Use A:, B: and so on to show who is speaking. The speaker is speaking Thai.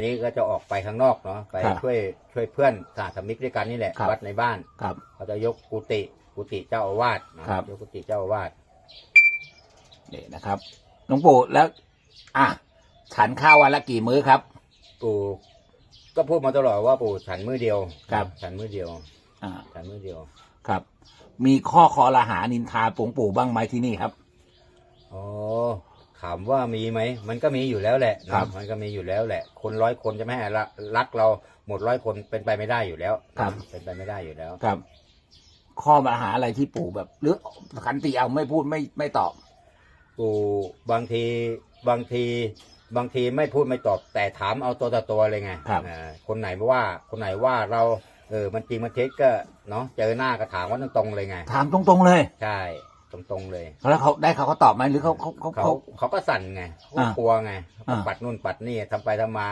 A: ทีนี้ก็จะออกไปข้างนอกเนาะไป
B: ครับ
A: ช่วยช่วยเพื่อนสาธมิกด้วยกันนี่แหละ
B: ครับ
A: วัดในบ้าน
B: ครับ
A: เขาจะยกกุฏิกุฏิเจ้าอาวาสเนาะ
B: ครับ
A: ยกกุฏิเจ้าอาวาส
B: นี่นะครับหลวงปู่แล้ว อะฉันข้าววันละกี่มื้อครับ
A: ปู่ก็พูดมาตลอดว่าปู่ฉันมือเดียว
B: ครับ
A: ฉันมือเดียว
B: อ่า
A: ฉันมือเดียว
B: ครับ มีข้อคอรหานินทาปงปู่บ้างไหมที่นี่ครับ
A: อ๋อ ถามว่ามีไหม มันก็มีอยู่แล้วแหละนะครับมันก็มีอยู่แล้วแหละ คนร้อยคนจะไม่ให้รักรักเราหมดร้อยคนเป็นไปไม่ได้อยู่แล้ว
B: ครับ
A: เป็นไปไม่ได้อยู่แล้ว
B: ครับ ข้อปัญหาอะไรที่ปู่แบบ หรือขันติเอาไม่พูดไม่ไม่ตอบ
A: ปู่บางทีบางทีบางทีไม่พูดไม่ตอบ แต่ถามเอาตัวต่อตัวเลยไง
B: ครับ
A: อ่าคนไหนว่าคนไหนว่าเราเออมันจริงมันเท็จก็เนาะเจอหน้าก็ถามว่าตรงๆเลยไง
B: ถามตรงๆเลย
A: ใช่ ตรงๆเลย
B: แล้วเขาได้เขาเขาตอบไหมหรือเขาเขาเขา
A: เขา
B: เขา
A: เขาก็สั่นไงเขาก็
B: อ่าก
A: ลัวไงเขาก็
B: อ่า
A: ปัดนู่นปัดนี่ทำไปทำมา